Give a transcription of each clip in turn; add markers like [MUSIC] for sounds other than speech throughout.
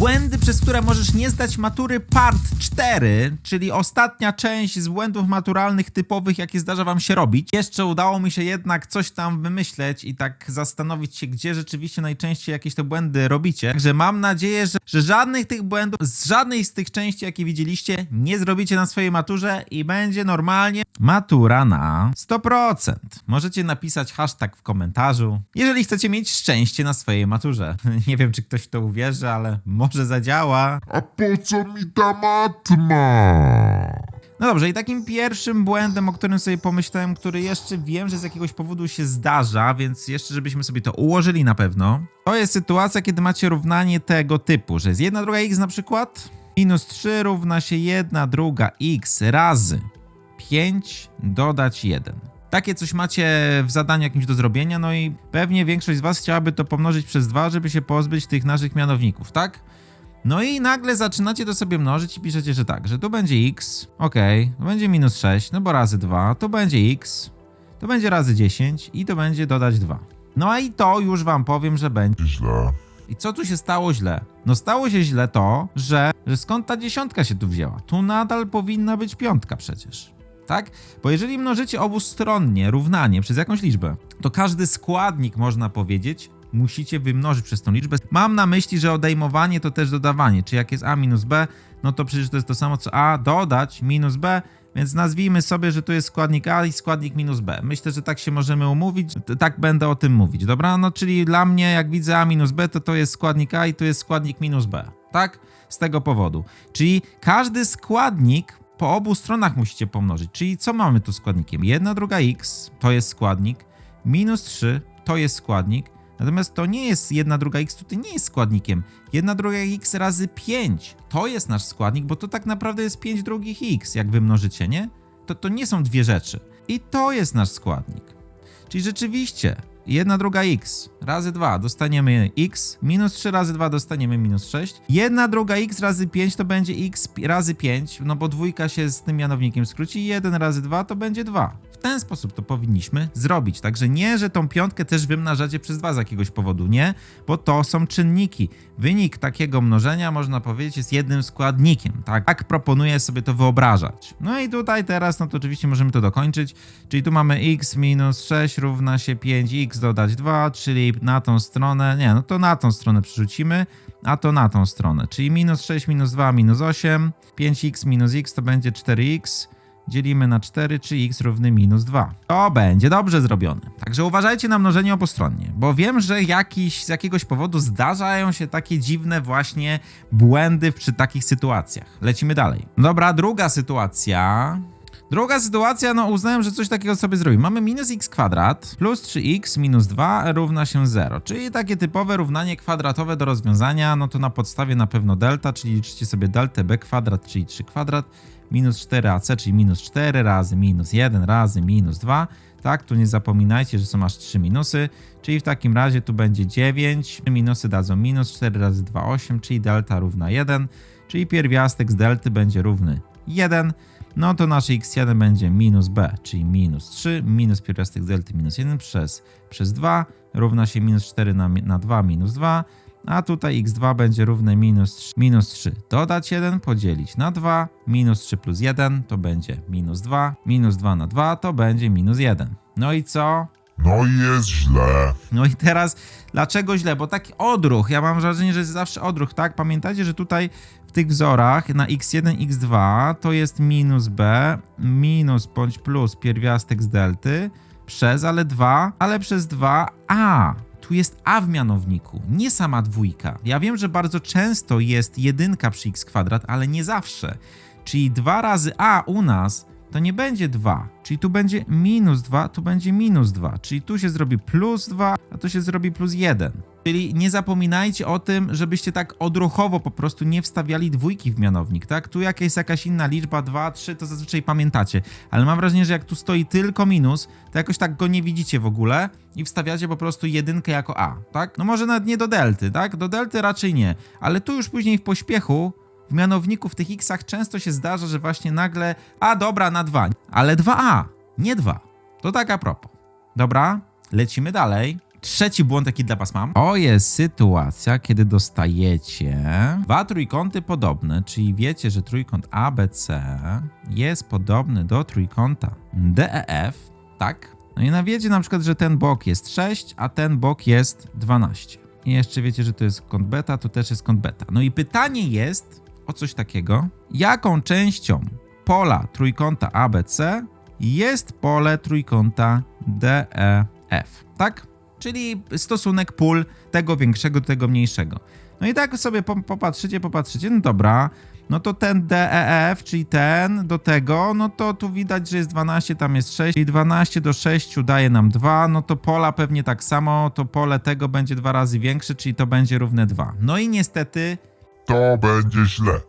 Błędy, przez które możesz nie zdać matury part 4, czyli ostatnia część z błędów maturalnych typowych, jakie zdarza wam się robić. Jeszcze udało mi się jednak coś tam wymyśleć i tak zastanowić się, gdzie rzeczywiście najczęściej jakieś te błędy robicie. Także mam nadzieję, że, że żadnych tych błędów, z żadnej z tych części, jakie widzieliście, nie zrobicie na swojej maturze i będzie normalnie matura na 100%. Możecie napisać hashtag w komentarzu, jeżeli chcecie mieć szczęście na swojej maturze. [LAUGHS] Nie wiem, czy ktoś w to uwierzy, ale może zadziała. A po co mi ta matma? No dobrze, i takim pierwszym błędem, o którym sobie pomyślałem, który jeszcze wiem, że z jakiegoś powodu się zdarza, więc jeszcze żebyśmy sobie to ułożyli na pewno, to jest sytuacja, kiedy macie równanie tego typu, że jest 1 druga x na przykład, minus 3 równa się 1 druga x razy 5 dodać 1. Takie coś macie w zadaniu jakimś do zrobienia, no i pewnie większość z was chciałaby to pomnożyć przez 2, żeby się pozbyć tych naszych mianowników, tak? No i nagle zaczynacie to sobie mnożyć i piszecie, że tak, że tu będzie x, okej, to będzie minus 6, no bo razy 2, to będzie x, to będzie razy 10 i to będzie dodać 2. No a i to już wam powiem, że będzie. Źle. I co tu się stało źle? No stało się źle to, że, że skąd ta dziesiątka się tu wzięła? Tu nadal powinna być piątka przecież. Tak? Bo jeżeli mnożycie obustronnie równanie przez jakąś liczbę, to każdy składnik, można powiedzieć, musicie wymnożyć przez tą liczbę. Mam na myśli, że odejmowanie to też dodawanie. Czy jak jest a minus b, no to przecież to jest to samo co a dodać minus b, więc nazwijmy sobie, że tu jest składnik a i składnik minus b. Myślę, że tak się możemy umówić. Tak będę o tym mówić, dobra? No czyli dla mnie, jak widzę a minus b, to to jest składnik a i tu jest składnik minus b. Tak? Z tego powodu. Czyli każdy składnik po obu stronach musicie pomnożyć. Czyli co mamy tu składnikiem? 1 druga x to jest składnik, minus 3 to jest składnik, natomiast to nie jest 1 druga x, tutaj nie jest składnikiem. 1 druga x razy 5 to jest nasz składnik, bo to tak naprawdę jest 5 drugich x, jak wy mnożycie, nie? To, to nie są dwie rzeczy. I to jest nasz składnik. Czyli rzeczywiście 1 druga x razy 2 dostaniemy x, minus 3 razy 2 dostaniemy minus 6. 1 druga x razy 5 to będzie x razy 5, no bo dwójka się z tym mianownikiem skróci. 1 razy 2 to będzie 2. W ten sposób to powinniśmy zrobić. Także nie, że tą piątkę też wymnażacie przez 2 z jakiegoś powodu. Nie, bo to są czynniki. Wynik takiego mnożenia, można powiedzieć, jest jednym składnikiem. Tak, tak proponuję sobie to wyobrażać. No i tutaj teraz, no to oczywiście możemy to dokończyć. Czyli tu mamy x minus 6 równa się 5x dodać 2, czyli na tą stronę, nie, no to na tą stronę przerzucimy, a to na tą stronę. Czyli minus 6 minus 2 minus 8, 5x minus x to będzie 4x dzielimy na 4, czy x równy minus 2. To będzie dobrze zrobione. Także uważajcie na mnożenie obustronnie, bo wiem, że jakiś, z jakiegoś powodu zdarzają się takie dziwne właśnie błędy przy takich sytuacjach. Lecimy dalej. Dobra, druga sytuacja. Druga sytuacja, no uznałem, że coś takiego sobie zrobimy. Mamy minus x kwadrat plus 3x minus 2 równa się 0, czyli takie typowe równanie kwadratowe do rozwiązania, no to na podstawie na pewno delta, czyli liczycie sobie deltę b kwadrat, czyli 3 kwadrat, minus 4ac, czyli minus 4 razy minus 1 razy minus 2, tak, tu nie zapominajcie, że są aż 3 minusy, czyli w takim razie tu będzie 9, minusy dadzą minus 4 razy 2, 8, czyli delta równa 1, czyli pierwiastek z delty będzie równy 1, no to nasz x1 będzie minus b, czyli minus 3, minus pierwiastek z delty minus 1 przez, przez 2 równa się minus 4 na, na 2 minus 2, a tutaj x2 będzie równe minus 3, minus 3. Dodać 1, podzielić na 2, minus 3 plus 1 to będzie minus 2, minus 2 na 2 to będzie minus 1. No i co? No i jest źle. No i teraz, dlaczego źle? Bo taki odruch, ja mam wrażenie, że jest zawsze odruch, tak? Pamiętajcie, że tutaj w tych wzorach na x1, x2 to jest minus b, minus bądź plus pierwiastek z delty przez, ale 2, ale przez 2a. Tu jest a w mianowniku, nie sama dwójka. Ja wiem, że bardzo często jest jedynka przy x kwadrat, ale nie zawsze. Czyli 2 razy a u nas to nie będzie 2, czyli tu będzie minus 2, tu będzie minus 2, czyli tu się zrobi plus 2, a tu się zrobi plus 1. Czyli nie zapominajcie o tym, żebyście tak odruchowo po prostu nie wstawiali dwójki w mianownik, tak? Tu jak jest jakaś inna liczba, 2, 3, to zazwyczaj pamiętacie, ale mam wrażenie, że jak tu stoi tylko minus, to jakoś tak go nie widzicie w ogóle i wstawiacie po prostu jedynkę jako a, tak? No może nawet nie do delty, tak? Do delty raczej nie, ale tu już później w pośpiechu w mianowniku w tych xach często się zdarza, że właśnie nagle, a dobra, na 2, ale 2a, nie 2. To tak a propos. Dobra, lecimy dalej. Trzeci błąd, jaki dla was mam, to jest sytuacja, kiedy dostajecie dwa trójkąty podobne, czyli wiecie, że trójkąt ABC jest podobny do trójkąta DEF, tak? No i na wiecie na przykład, że ten bok jest 6, a ten bok jest 12. I jeszcze wiecie, że to jest kąt beta, to też jest kąt beta. No i pytanie jest o coś takiego, jaką częścią pola trójkąta ABC jest pole trójkąta DEF, tak? Czyli stosunek pól tego większego do tego mniejszego. No i tak sobie po- popatrzycie, popatrzycie, no dobra, no to ten DEF, czyli ten do tego, no to tu widać, że jest 12, tam jest 6 i 12 do 6 daje nam 2, no to pola pewnie tak samo, to pole tego będzie dwa razy większe, czyli to będzie równe 2. No i niestety To będzie źle.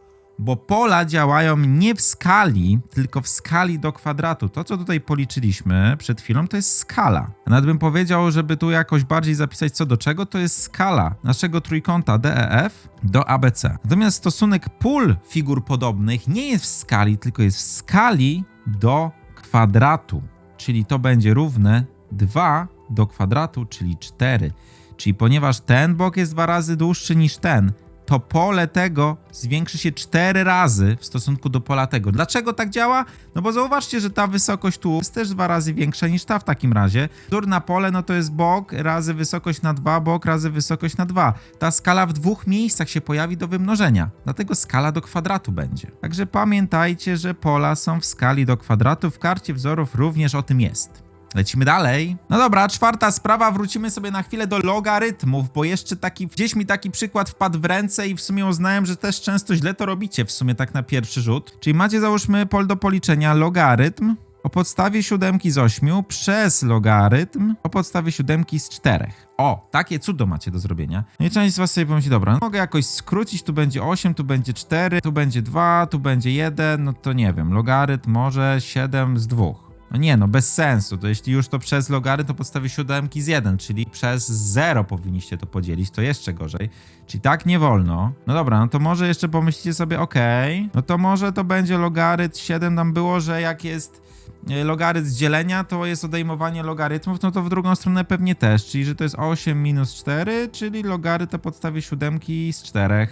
Bo pola działają nie w skali, tylko w skali do kwadratu. To, co tutaj policzyliśmy przed chwilą, to jest skala. Nawet bym powiedział, żeby tu jakoś bardziej zapisać co do czego, to jest skala naszego trójkąta DEF do ABC. Natomiast stosunek pól figur podobnych nie jest w skali, tylko jest w skali do kwadratu. Czyli to będzie równe 2 do kwadratu, czyli 4. Czyli ponieważ ten bok jest dwa razy dłuższy niż ten, to pole tego zwiększy się 4 razy w stosunku do pola tego. Dlaczego tak działa? No bo zauważcie, że ta wysokość tu jest też dwa razy większa niż ta w takim razie. Wzór na pole no to jest bok razy wysokość na 2, bok razy wysokość na 2. Ta skala w dwóch miejscach się pojawi do wymnożenia. Dlatego skala do kwadratu będzie. Także pamiętajcie, że pola są w skali do kwadratu. W karcie wzorów również o tym jest. Lecimy dalej. No dobra, czwarta sprawa, wrócimy sobie na chwilę do logarytmów, bo jeszcze taki, gdzieś mi taki przykład wpadł w ręce i w sumie uznałem, że też często źle to robicie w sumie tak na pierwszy rzut. Czyli macie załóżmy pol do policzenia logarytm o podstawie siódemki z 8 przez logarytm o podstawie siódemki z 4. O, takie cudo macie do zrobienia. No i część z was sobie pomyśli, dobra, no mogę jakoś skrócić, tu będzie 8, tu będzie 4, tu będzie 2, tu będzie 1, no to nie wiem, logarytm może 7 z 2. No nie, no bez sensu. To jeśli już to przez logarytm, to podstawie siódemki z 1, czyli przez 0 powinniście to podzielić, to jeszcze gorzej. Czyli tak nie wolno. No dobra, no to może jeszcze pomyślicie sobie, okej, no to może to będzie logarytm 7, tam było, że jak jest e, logarytm z dzielenia, to jest odejmowanie logarytmów, no to w drugą stronę pewnie też, czyli że to jest 8 minus 4, czyli logarytm na podstawie siódemki z 4.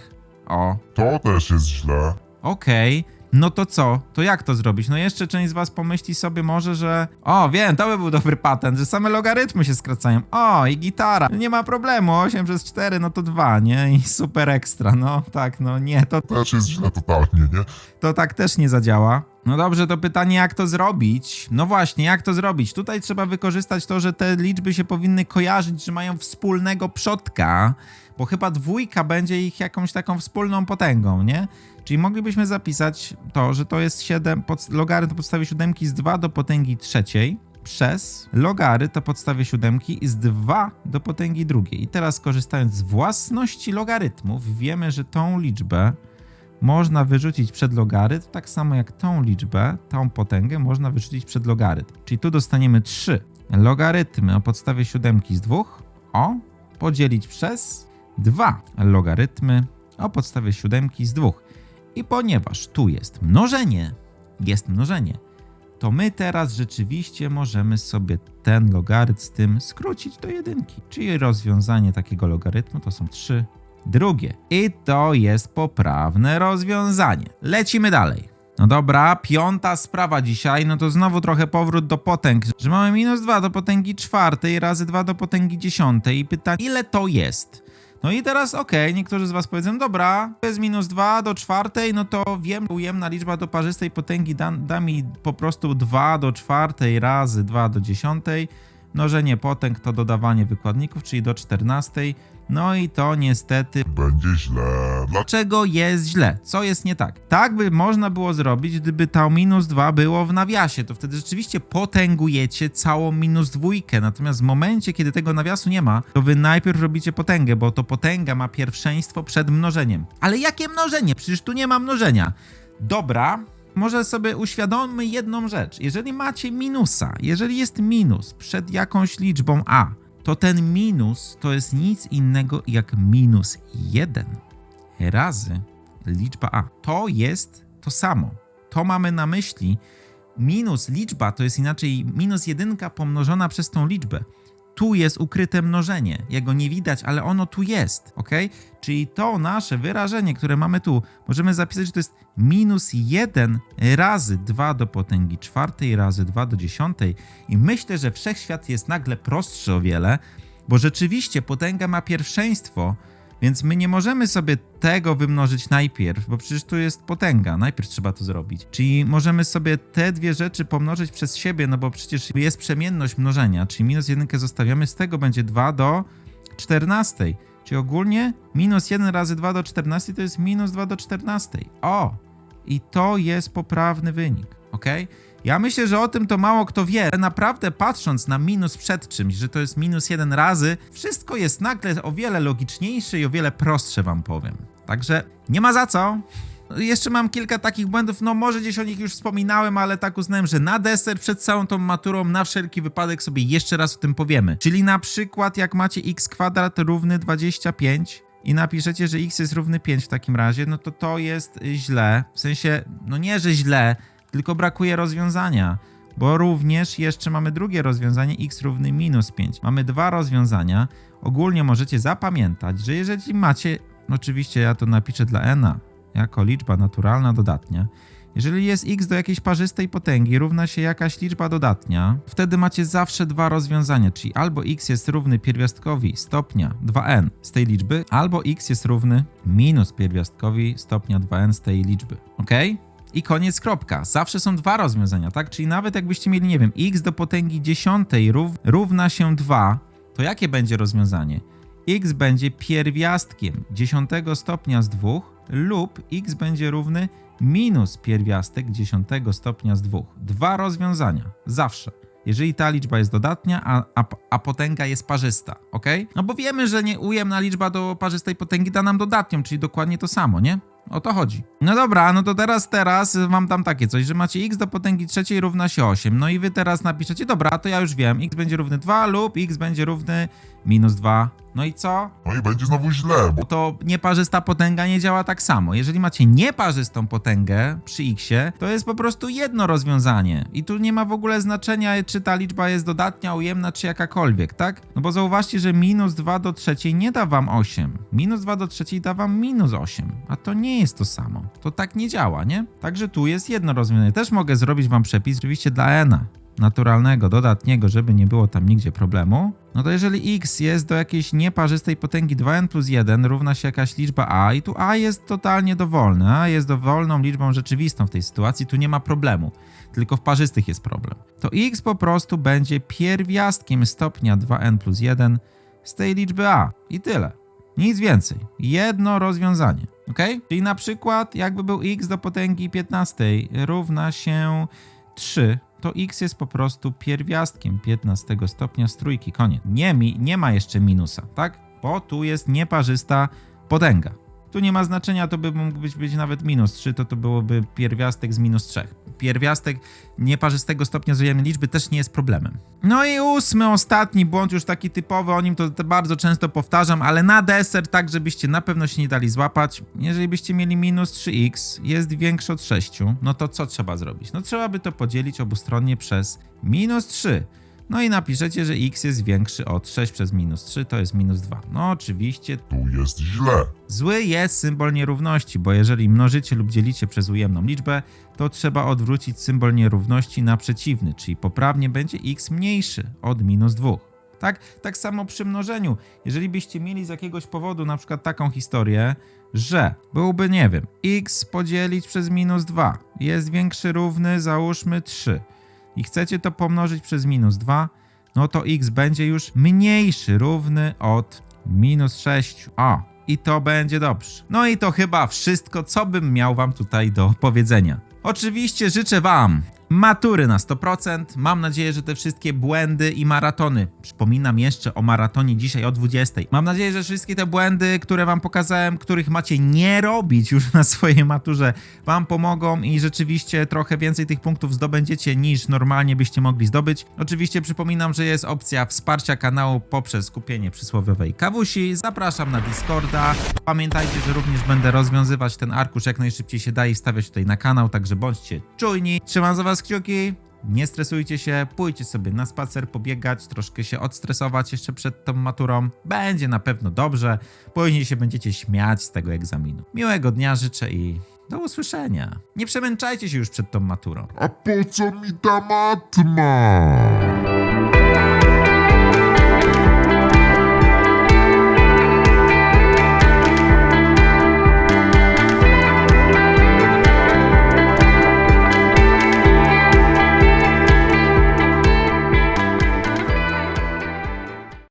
O, To też jest źle. Okej, no to co? To jak to zrobić? No jeszcze część z was pomyśli sobie może, że o, wiem, to by był dobry patent, że same logarytmy się skracają. O, i gitara. Nie ma problemu, 8 przez 4, no to 2, nie? I super ekstra, no tak, no nie, to, Też jest źle totalnie, nie? to tak też nie zadziała. No dobrze, to pytanie, jak to zrobić? No właśnie, jak to zrobić? Tutaj trzeba wykorzystać to, że te liczby się powinny kojarzyć, że mają wspólnego przodka, bo chyba dwójka będzie ich jakąś taką wspólną potęgą, nie? Czyli moglibyśmy zapisać to, że to jest 7, pod, logarytm podstawie siódemki z 2 do potęgi trzeciej przez logarytm na podstawie siódemki z 2 do potęgi drugiej. I teraz korzystając z własności logarytmów, wiemy, że tą liczbę można wyrzucić przed logarytm, tak samo jak tą liczbę, tą potęgę można wyrzucić przed logarytm. Czyli tu dostaniemy 3 logarytmy o podstawie siódemki z 2 o podzielić przez 2 logarytmy o podstawie siódemki z 2. I ponieważ tu jest mnożenie, jest mnożenie, to my teraz rzeczywiście możemy sobie ten logarytm z tym skrócić do jedynki. Czyli rozwiązanie takiego logarytmu to są 3 drugie. I to jest poprawne rozwiązanie. Lecimy dalej. No dobra, piąta sprawa dzisiaj, no to znowu trochę powrót do potęg, że mamy minus 2 do potęgi czwartej razy 2 do potęgi dziesiątej i pytanie, ile to jest? No i teraz okej, niektórzy z was powiedzą, dobra, to jest minus 2 do czwartej, no to wiem, ujemna liczba do parzystej potęgi da, da mi po prostu 2 do czwartej razy 2 do dziesiątej, mnożenie potęg to dodawanie wykładników, czyli do czternastej, no i to niestety Będzie źle. Dla... Dlaczego jest źle? Co jest nie tak? Tak by można było zrobić, gdyby to minus 2 było w nawiasie, to wtedy rzeczywiście potęgujecie całą minus dwójkę, natomiast w momencie, kiedy tego nawiasu nie ma, to wy najpierw robicie potęgę, bo to potęga ma pierwszeństwo przed mnożeniem. Ale jakie mnożenie? Przecież tu nie ma mnożenia. Dobra, może sobie uświadommy jedną rzecz. Jeżeli macie minusa, jeżeli jest minus przed jakąś liczbą a, to ten minus to jest nic innego jak minus 1 razy liczba a. To jest to samo. To mamy na myśli. Minus liczba to jest inaczej minus jedynka pomnożona przez tą liczbę. Tu jest ukryte mnożenie. Jego nie widać, ale ono tu jest, ok? Czyli to nasze wyrażenie, które mamy tu, możemy zapisać, że to jest minus 1 razy 2 do potęgi czwartej razy 2 do dziesiątej. I myślę, że wszechświat jest nagle prostszy o wiele, bo rzeczywiście potęga ma pierwszeństwo, więc my nie możemy sobie tego wymnożyć najpierw, bo przecież tu jest potęga, najpierw trzeba to zrobić. Czyli możemy sobie te dwie rzeczy pomnożyć przez siebie, no bo przecież jest przemienność mnożenia, czyli minus jedynkę zostawiamy, z tego będzie 2 do 14. Czyli ogólnie minus 1 razy 2 do 14 to jest minus 2 do 14. O! I to jest poprawny wynik, ok? Ja myślę, że o tym to mało kto wie. ale Naprawdę patrząc na minus przed czymś, że to jest minus jeden razy, wszystko jest nagle o wiele logiczniejsze i o wiele prostsze, wam powiem. Także nie ma za co. Jeszcze mam kilka takich błędów, no może gdzieś o nich już wspominałem, ale tak uznałem, że na deser przed całą tą maturą na wszelki wypadek sobie jeszcze raz o tym powiemy. Czyli na przykład jak macie x kwadrat równy 25 i napiszecie, że x jest równy 5 w takim razie, no to to jest źle. W sensie, no nie, że źle, tylko brakuje rozwiązania. Bo również jeszcze mamy drugie rozwiązanie x równy minus 5. Mamy dwa rozwiązania. Ogólnie możecie zapamiętać, że jeżeli macie, oczywiście ja to napiszę dla n jako liczba naturalna dodatnia, jeżeli jest x do jakiejś parzystej potęgi równa się jakaś liczba dodatnia, wtedy macie zawsze dwa rozwiązania, czyli albo x jest równy pierwiastkowi stopnia 2n z tej liczby, albo x jest równy minus pierwiastkowi stopnia 2n z tej liczby. Ok? I koniec, kropka. Zawsze są dwa rozwiązania, tak? Czyli nawet jakbyście mieli, nie wiem, x do potęgi dziesiątej rów, równa się 2, to jakie będzie rozwiązanie? x będzie pierwiastkiem dziesiątego stopnia z 2 lub x będzie równy minus pierwiastek dziesiątego stopnia z 2. Dwa rozwiązania. Zawsze. Jeżeli ta liczba jest dodatnia, a, a, a potęga jest parzysta, ok? No bo wiemy, że nie ujemna liczba do parzystej potęgi da nam dodatnią, czyli dokładnie to samo, nie? O to chodzi. No dobra, no to teraz, teraz wam dam takie coś, że macie x do potęgi trzeciej równa się 8. No i wy teraz napiszecie, dobra, to ja już wiem, x będzie równy 2 lub x będzie równy minus 2. No i co? No i będzie znowu źle, bo to nieparzysta potęga nie działa tak samo. Jeżeli macie nieparzystą potęgę przy x-ie, to jest po prostu jedno rozwiązanie. I tu nie ma w ogóle znaczenia, czy ta liczba jest dodatnia, ujemna, czy jakakolwiek, tak? No bo zauważcie, że minus 2 do trzeciej nie da wam 8. Minus 2 do trzeciej da wam minus 8. A to nie jest to samo. To tak nie działa, nie? Także tu jest jedno rozwiązanie. Też mogę zrobić wam przepis, oczywiście dla n naturalnego, dodatniego, żeby nie było tam nigdzie problemu, no to jeżeli x jest do jakiejś nieparzystej potęgi 2n plus 1 równa się jakaś liczba a i tu a jest totalnie dowolne, a jest dowolną liczbą rzeczywistą w tej sytuacji, tu nie ma problemu, tylko w parzystych jest problem. To x po prostu będzie pierwiastkiem stopnia 2n plus 1 z tej liczby a i tyle. Nic więcej. Jedno rozwiązanie. Ok? Czyli na przykład, jakby był x do potęgi 15 równa się 3, to x jest po prostu pierwiastkiem 15 stopnia z trójki. Koniec. Nie, nie ma jeszcze minusa, tak? Bo tu jest nieparzysta potęga. Tu nie ma znaczenia, to by mógł być, być nawet minus 3, to to byłoby pierwiastek z minus 3. Pierwiastek nieparzystego stopnia z ujemnej liczby też nie jest problemem. No i ósmy, ostatni błąd, już taki typowy, o nim to, to bardzo często powtarzam, ale na deser, tak żebyście na pewno się nie dali złapać. Jeżeli byście mieli minus 3x, jest większe od 6, no to co trzeba zrobić? No trzeba by to podzielić obustronnie przez minus 3. No i napiszecie, że x jest większy od 6 przez minus 3, to jest minus 2. No oczywiście tu jest źle. Zły jest symbol nierówności, bo jeżeli mnożycie lub dzielicie przez ujemną liczbę, to trzeba odwrócić symbol nierówności na przeciwny, czyli poprawnie będzie x mniejszy od minus 2. Tak, tak samo przy mnożeniu. Jeżeli byście mieli z jakiegoś powodu na przykład taką historię, że byłby, nie wiem, x podzielić przez minus 2 jest większy równy, załóżmy 3 i chcecie to pomnożyć przez minus 2, no to x będzie już mniejszy, równy od minus 6. O, i to będzie dobrze. No i to chyba wszystko, co bym miał wam tutaj do powiedzenia. Oczywiście życzę wam matury na 100%. Mam nadzieję, że te wszystkie błędy i maratony. Przypominam jeszcze o maratonie dzisiaj o 20. Mam nadzieję, że wszystkie te błędy, które wam pokazałem, których macie nie robić już na swojej maturze, wam pomogą i rzeczywiście trochę więcej tych punktów zdobędziecie niż normalnie byście mogli zdobyć. Oczywiście przypominam, że jest opcja wsparcia kanału poprzez kupienie przysłowiowej kawusi. Zapraszam na Discorda. Pamiętajcie, że również będę rozwiązywać ten arkusz jak najszybciej się da i stawiać tutaj na kanał, także bądźcie czujni. Trzymam za kciuki. Nie stresujcie się, pójdźcie sobie na spacer, pobiegać, troszkę się odstresować jeszcze przed tą maturą. Będzie na pewno dobrze. Później się będziecie śmiać z tego egzaminu. Miłego dnia życzę i do usłyszenia. Nie przemęczajcie się już przed tą maturą. A po co mi ta matma?